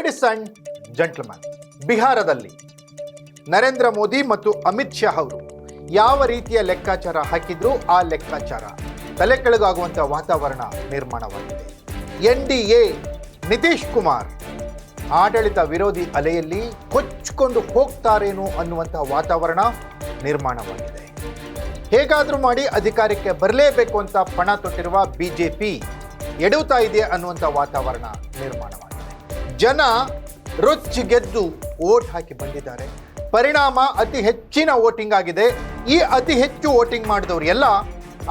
Ladies and gentleman ಬಿಹಾರದಲ್ಲಿ ನರೇಂದ್ರ ಮೋದಿ ಮತ್ತು ಅಮಿತ್ ಶಾ ಅವರು ಯಾವ ರೀತಿಯ ಲೆಕ್ಕಾಚಾರ ಹಾಕಿದ್ರು ಆ ಲೆಕ್ಕಾಚಾರ ತಲೆ ಕೆಳಗಾಗುವಂಥ ವಾತಾವರಣ ನಿರ್ಮಾಣವಾಗಿದೆ. N D A Nitish Kumar ಆಡಳಿತ ವಿರೋಧಿ ಅಲೆಯಲ್ಲಿ ಕೊಚ್ಚಿಕೊಂಡು ಹೋಗ್ತಾರೇನೋ ಅನ್ನುವಂಥ ವಾತಾವರಣ ನಿರ್ಮಾಣವಾಗಿದೆ. ಹೇಗಾದರೂ ಮಾಡಿ ಅಧಿಕಾರಕ್ಕೆ ಬರಲೇಬೇಕು ಅಂತ ಪಣ ತೊಟ್ಟಿರುವ ಬಿಜೆಪಿ ಎಡುತ್ತಾ ಇದೆ ಅನ್ನುವಂಥ ವಾತಾವರಣ ನಿರ್ಮಾಣವಾಗಿದೆ. ಜನ ರೊಚ್ಚಿ ಗೆದ್ದು ಓಟ್ ಹಾಕಿ ಬಂದಿದ್ದಾರೆ. ಪರಿಣಾಮ ಅತಿ ಹೆಚ್ಚಿನ ವೋಟಿಂಗ್ ಆಗಿದೆ. ಈ ಅತಿ ಹೆಚ್ಚು ವೋಟಿಂಗ್ ಮಾಡಿದವರು ಎಲ್ಲ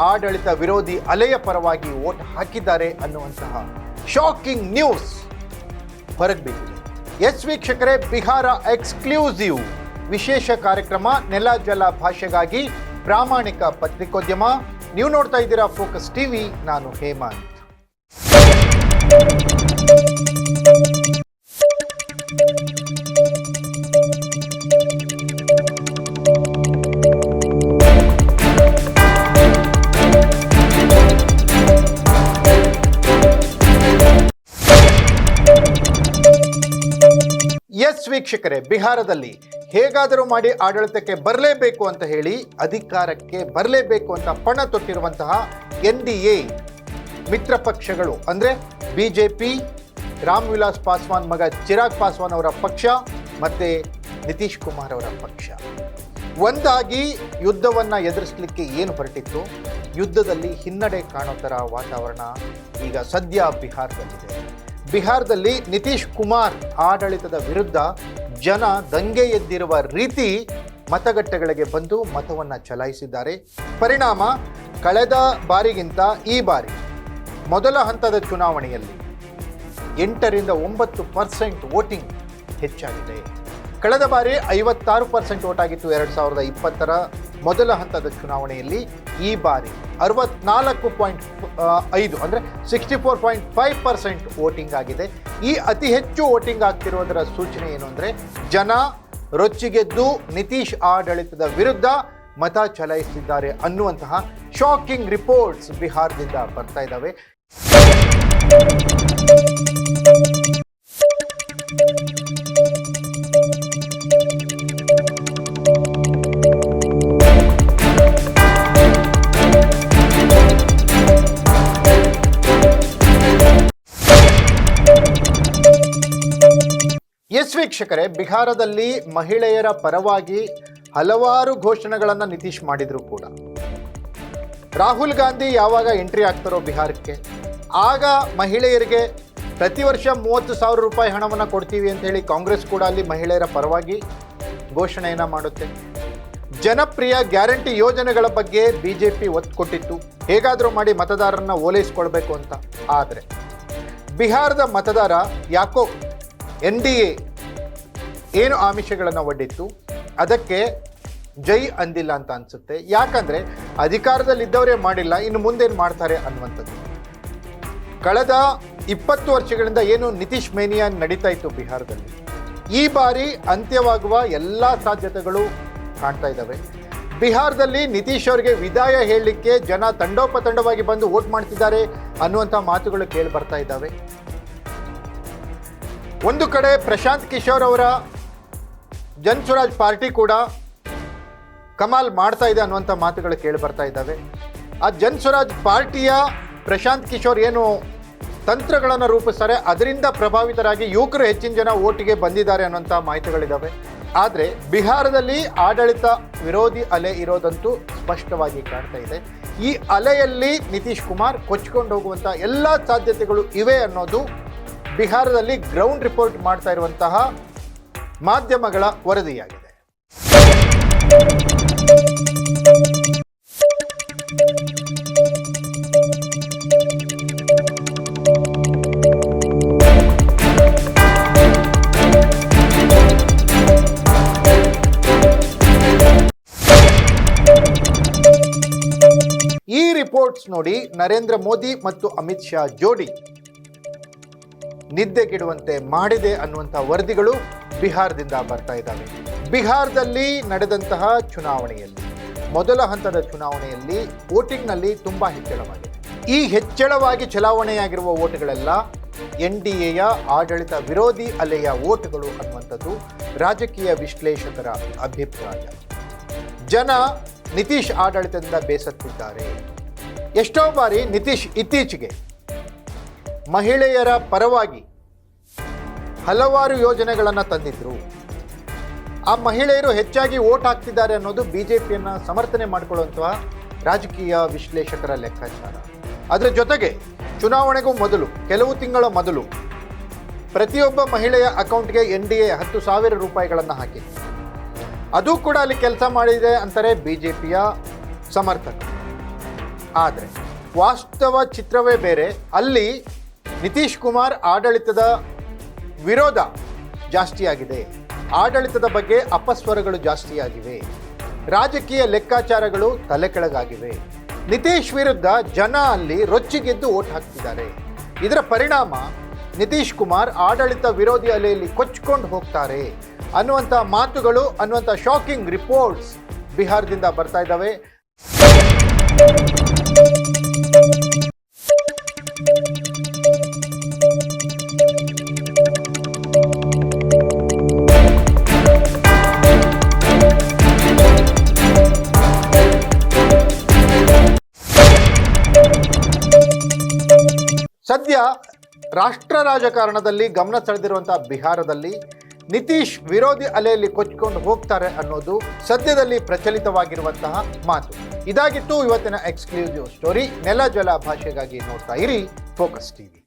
ಆಡಳಿತ ವಿರೋಧಿ ಅಲೆಯ ಪರವಾಗಿ ವೋಟ್ ಹಾಕಿದ್ದಾರೆ ಅನ್ನುವಂತಹ ಶಾಕಿಂಗ್ ನ್ಯೂಸ್ ಹೊರಗೆ ಎಸ್ ವೀಕ್ಷಕರೇ, ಬಿಹಾರ ಎಕ್ಸ್ಕ್ಲೂಸಿವ್ ವಿಶೇಷ ಕಾರ್ಯಕ್ರಮ ನೆಲ ಜಲ ಭಾಷೆಗಾಗಿ ಪ್ರಾಮಾಣಿಕ ಪತ್ರಿಕೋದ್ಯಮ. ನೀವು ನೋಡ್ತಾ ಇದ್ದೀರಾ ಫೋಕಸ್ ಟಿವಿ ನಾನು ಹೇಮಂತ್. ಎಸ್ ವೀಕ್ಷಕರೇ, ಬಿಹಾರದಲ್ಲಿ ಹೇಗಾದರೂ ಮಾಡಿ ಆಡಳಿತಕ್ಕೆ ಬರಲೇಬೇಕು ಅಂತ ಹೇಳಿ ಅಧಿಕಾರಕ್ಕೆ ಬರಲೇಬೇಕು ಅಂತ ಪಣ ತೊಟ್ಟಿರುವಂತಹ ಎನ್ ಡಿ ಎ ಮಿತ್ರ ಪಕ್ಷಗಳು, ಅಂದರೆ B J P Ram Vilas Paswan ಮಗ ಚಿರಾಗ್ ಪಾಸ್ವಾನ್ ಅವರ ಪಕ್ಷ ಮತ್ತು ನಿತೀಶ್ ಕುಮಾರ್ ಅವರ ಪಕ್ಷ. ಒಂದಾಗಿ ಯುದ್ಧವನ್ನು ಎದುರಿಸಲಿಕ್ಕೆ ಏನು ಹೊರಟಿತ್ತು? ಯುದ್ಧದಲ್ಲಿ ಹಿನ್ನಡೆ ಕಾಣೋ ಥರ ವಾತಾವರಣ ಈಗ ಸದ್ಯ ಬಿಹಾರದಲ್ಲಿದೆ. ಬಿಹಾರದಲ್ಲಿ ನಿತೀಶ್ ಕುಮಾರ್ ಆಡಳಿತದ ವಿರುದ್ಧ ಜನ ದಂಗೆ ಎದ್ದಿರುವ ರೀತಿ ಮತಗಟ್ಟೆಗಳಿಗೆ ಬಂದು ಮತವನ್ನು ಚಲಾಯಿಸಿದ್ದಾರೆ. ಪರಿಣಾಮ ಕಳೆದ ಬಾರಿಗಿಂತ ಈ ಬಾರಿ ಮೊದಲ ಹಂತದ ಚುನಾವಣೆಯಲ್ಲಿ ಎಂಟರಿಂದ ಒಂಬತ್ತು ಪರ್ಸೆಂಟ್ ವೋಟಿಂಗ್ ಹೆಚ್ಚಾಗಿದೆ. ಕಳೆದ ಬಾರಿ ಐವತ್ತಾರು ಪರ್ಸೆಂಟ್ ಓಟ್ ಆಗಿತ್ತು ಎರಡು ಸಾವಿರದ ಇಪ್ಪತ್ತರ ಮೊದಲ ಹಂತದ ಚುನಾವಣೆಯಲ್ಲಿ ಈ ಬಾರಿ ಅರವತ್ನಾಲ್ಕು ಪಾಯಿಂಟ್ ಐದು ಅಂದರೆ sixty four point five percent voting ಆಗಿದೆ. ಈ ಅತಿ ಹೆಚ್ಚು ವೋಟಿಂಗ್ ಆಗ್ತಿರೋದರ ಸೂಚನೆ ಏನು ಅಂದರೆ ಜನ ರೊಚ್ಚಿಗೆದ್ದು ನಿತೀಶ್ ಆಡಳಿತದ ವಿರುದ್ಧ ಮತ ಚಲಾಯಿಸಿದ್ದಾರೆ ಅನ್ನುವಂತಹ ಶಾಕಿಂಗ್ ರಿಪೋರ್ಟ್ಸ್ ಬಿಹಾರದಿಂದ ಬರ್ತಾ ಇದ್ದಾವೆ. ಎಸ್ ವೀಕ್ಷಕರೇ, ಬಿಹಾರದಲ್ಲಿ ಮಹಿಳೆಯರ ಪರವಾಗಿ ಹಲವಾರು ಘೋಷಣೆಗಳನ್ನು ನಿತೀಶ್ ಮಾಡಿದ್ರು ಕೂಡ. ರಾಹುಲ್ ಗಾಂಧಿ ಯಾವಾಗ ಎಂಟ್ರಿ ಆಗ್ತಾರೋ ಬಿಹಾರಕ್ಕೆ, ಆಗ ಮಹಿಳೆಯರಿಗೆ ಪ್ರತಿ ವರ್ಷ ಮೂವತ್ತು ಸಾವಿರ ರೂಪಾಯಿ ಹಣವನ್ನು ಕೊಡ್ತೀವಿ ಅಂತ ಹೇಳಿ ಕಾಂಗ್ರೆಸ್ ಕೂಡ ಅಲ್ಲಿ ಮಹಿಳೆಯರ ಪರವಾಗಿ ಘೋಷಣೆಯನ್ನು ಮಾಡುತ್ತೆ. ಜನಪ್ರಿಯ ಗ್ಯಾರಂಟಿ ಯೋಜನೆಗಳ ಬಗ್ಗೆ ಬಿ ಜೆ ಪಿ ಒತ್ತು ಕೊಟ್ಟಿತ್ತು. ಹೇಗಾದರೂ ಮಾಡಿ ಮತದಾರರನ್ನ ಓಲೈಸ್ಕೊಳ್ಬೇಕು ಅಂತ. ಆದರೆ, ಬಿಹಾರದ ಮತದಾರ ಯಾಕೋ ಎನ್ ಡಿ ಎ ಏನು ಆಮಿಷಗಳನ್ನು ಒಡ್ಡಿತ್ತು? ಅದಕ್ಕೆ ಜೈ ಅಂದಿಲ್ಲ ಅಂತ ಅನಿಸುತ್ತೆ. ಯಾಕಂದರೆ ಅಧಿಕಾರದಲ್ಲಿದ್ದವರೇ ಮಾಡಿಲ್ಲ, ಇನ್ನು ಮುಂದೇನು ಮಾಡ್ತಾರೆ ಅನ್ನುವಂಥದ್ದು. ಕಳೆದ ಇಪ್ಪತ್ತು ವರ್ಷಗಳಿಂದ ಏನು ನಿತೀಶ್ ಮೇನಿಯಾ ನಡೀತಾ ಇತ್ತು ಬಿಹಾರದಲ್ಲಿ? ಈ ಬಾರಿ ಅಂತ್ಯವಾಗುವ ಎಲ್ಲ ಸಾಧ್ಯತೆಗಳು ಕಾಣ್ತಾ ಇದ್ದಾವೆ. ಬಿಹಾರದಲ್ಲಿ ನಿತೀಶ್ ಅವರಿಗೆ ವಿದಾಯ ಹೇಳಲಿಕ್ಕೆ ಜನ ತಂಡೋಪತಂಡವಾಗಿ ಬಂದು ವೋಟ್ ಮಾಡ್ತಿದ್ದಾರೆ ಅನ್ನುವಂಥ ಮಾತುಗಳು ಕೇಳಿ ಬರ್ತಾ ಇದ್ದಾವೆ. ಒಂದು ಕಡೆ ಪ್ರಶಾಂತ್ ಕಿಶೋರ್ ಅವರ ಜನ್ ಸ್ವರಾಜ್ ಪಾರ್ಟಿ ಕೂಡ ಕಮಾಲ್ ಮಾಡ್ತಾ ಇದೆ ಅನ್ನುವಂಥ ಮಾತುಗಳು ಕೇಳಿ ಬರ್ತಾ ಇದ್ದಾವೆ. ಆ ಜನ್ ಸ್ವರಾಜ್ ಪಾರ್ಟಿಯ ಪ್ರಶಾಂತ್ ಕಿಶೋರ್ ಏನು ತಂತ್ರಗಳನ್ನು ರೂಪಿಸ್ತಾರೆ, ಅದರಿಂದ ಪ್ರಭಾವಿತರಾಗಿ ಯುವಕರು ಹೆಚ್ಚಿನ ಜನ ಓಟಿಗೆ ಬಂದಿದ್ದಾರೆ ಅನ್ನುವಂಥ ಮಾಹಿತಿಗಳಿದ್ದಾವೆ. ಆದರೆ ಬಿಹಾರದಲ್ಲಿ ಆಡಳಿತ ವಿರೋಧಿ ಅಲೆ ಇರೋದಂತೂ ಸ್ಪಷ್ಟವಾಗಿ ಕಾಣ್ತಾ ಇದೆ. ಈ ಅಲೆಯಲ್ಲಿ ನಿತೀಶ್ ಕುಮಾರ್ ಕೊಚ್ಕೊಂಡು ಹೋಗುವಂಥ ಎಲ್ಲ ಸಾಧ್ಯತೆಗಳು ಇವೆ ಅನ್ನೋದು ಬಿಹಾರದಲ್ಲಿ ಗ್ರೌಂಡ್ ರಿಪೋರ್ಟ್ ಮಾಡ್ತಾ ಇರುವಂತಹ ಮಾಧ್ಯಮಗಳ ವರದಿಯಾಗಿದೆ. ಈ ರಿಪೋರ್ಟ್ಸ್ ನೋಡಿ ನರೇಂದ್ರ ಮೋದಿ ಮತ್ತು ಅಮಿತ್ ಶಾ ಜೋಡಿ. ನಿದ್ದೆಗೆಡುವಂತೆ ಮಾಡಿದೆ ಅನ್ನುವಂಥ ವರದಿಗಳು ಬಿಹಾರದಿಂದ ಬರ್ತಾ ಇದ್ದಾವೆ. ಬಿಹಾರದಲ್ಲಿ ನಡೆದಂತಹ ಚುನಾವಣೆಯಲ್ಲಿ, ಮೊದಲ ಹಂತದ ಚುನಾವಣೆಯಲ್ಲಿ ವೋಟಿಂಗ್ನಲ್ಲಿ ತುಂಬ ಹೆಚ್ಚಳವಾಗಿದೆ. ಈ ಹೆಚ್ಚಳವಾಗಿ ಚಲಾವಣೆಯಾಗಿರುವ ವೋಟ್ಗಳೆಲ್ಲ ಎನ್ ಡಿ ಎಯ, ಆಡಳಿತ ವಿರೋಧಿ ಅಲೆಯ ಓಟುಗಳು ಅನ್ನುವಂಥದ್ದು ರಾಜಕೀಯ ವಿಶ್ಲೇಷಕರ ಅಭಿಪ್ರಾಯ. ಜನ ನಿತೀಶ್ ಆಡಳಿತದಿಂದ ಬೇಸತ್ತಿದ್ದಾರೆ. ಎಷ್ಟೋ ಬಾರಿ ನಿತೀಶ್ ಇತ್ತೀಚೆಗೆ ಮಹಿಳೆಯರ ಪರವಾಗಿ ಹಲವಾರು ಯೋಜನೆಗಳನ್ನು ತಂದಿದ್ದರು ಆ ಮಹಿಳೆಯರು ಹೆಚ್ಚಾಗಿ ಓಟ್ ಹಾಕ್ತಿದ್ದಾರೆ ಅನ್ನೋದು ಬಿ ಜೆ ಪಿಯನ್ನು ಸಮರ್ಥನೆ ಮಾಡಿಕೊಳ್ಳುವಂತಹ ರಾಜಕೀಯ ವಿಶ್ಲೇಷಕರ ಲೆಕ್ಕಾಚಾರ. ಅದರ ಜೊತೆಗೆ ಚುನಾವಣೆಗೂ ಮೊದಲು, ಕೆಲವು ತಿಂಗಳ ಮೊದಲು ಪ್ರತಿಯೊಬ್ಬ ಮಹಿಳೆಯ ಅಕೌಂಟ್ಗೆ ಎನ್ ಡಿ ಎ ಹತ್ತು ಸಾವಿರ ರೂಪಾಯಿಗಳನ್ನು ಹಾಕಿತ್ತು ಅದು ಕೂಡ ಅಲ್ಲಿ ಕೆಲಸ ಮಾಡಿದೆ ಅಂತಾರೆ ಬಿ ಜೆ ಪಿಯ ಸಮರ್ಥಕ ಆದರೆ ವಾಸ್ತವ ಚಿತ್ರವೇ ಬೇರೆ. ಅಲ್ಲಿ ನಿತೀಶ್ ಕುಮಾರ್ ಆಡಳಿತದ ವಿರೋಧ ಜಾಸ್ತಿಯಾಗಿದೆ. ಆಡಳಿತದ ಬಗ್ಗೆ ಅಪಸ್ವರಗಳು ಜಾಸ್ತಿಯಾಗಿವೆ. ರಾಜಕೀಯ ಲೆಕ್ಕಾಚಾರಗಳು ತಲೆ ಕೆಳಗಾಗಿವೆ ನಿತೀಶ್ ವಿರುದ್ಧ ಜನ ಅಲ್ಲಿ ರೊಚ್ಚಿಗೆದ್ದು ಓಟ್ ಹಾಕ್ತಿದ್ದಾರೆ. ಇದರ ಪರಿಣಾಮ ನಿತೀಶ್ ಕುಮಾರ್ ಆಡಳಿತ ವಿರೋಧಿ ಅಲೆಯಲ್ಲಿ ಕೊಚ್ಕೊಂಡು ಹೋಗ್ತಾರೆ. ಅನ್ನುವಂಥ ಮಾತುಗಳು, ಅನ್ನುವಂಥ ಶಾಕಿಂಗ್ ರಿಪೋರ್ಟ್ಸ್ ಬಿಹಾರದಿಂದ ಬರ್ತಾ ಇದ್ದಾವೆ. ಸದ್ಯ ರಾಷ್ಟ್ರ ರಾಜಕಾರಣದಲ್ಲಿ ಗಮನ ಸೆಳೆದಿರುವಂತಹ ಬಿಹಾರದಲ್ಲಿ ನಿತೀಶ್ ವಿರೋಧಿ ಅಲೆಯಲ್ಲಿ ಕೊಚ್ಚಿಕೊಂಡು ಹೋಗ್ತಾರೆ ಅನ್ನೋದು ಸದ್ಯದಲ್ಲಿ ಪ್ರಚಲಿತವಾಗಿರುವಂತಹ ಮಾತು. ಇದಾಗಿತ್ತು ಇವತ್ತಿನ ಎಕ್ಸ್ಕ್ಲೂಸಿವ್ ಸ್ಟೋರಿ ನೆಲ ಜಲ ಭಾಷೆಗಾಗಿ ನೋಡ್ತಾ ಇರಿ ಫೋಕಸ್ ಟಿವಿ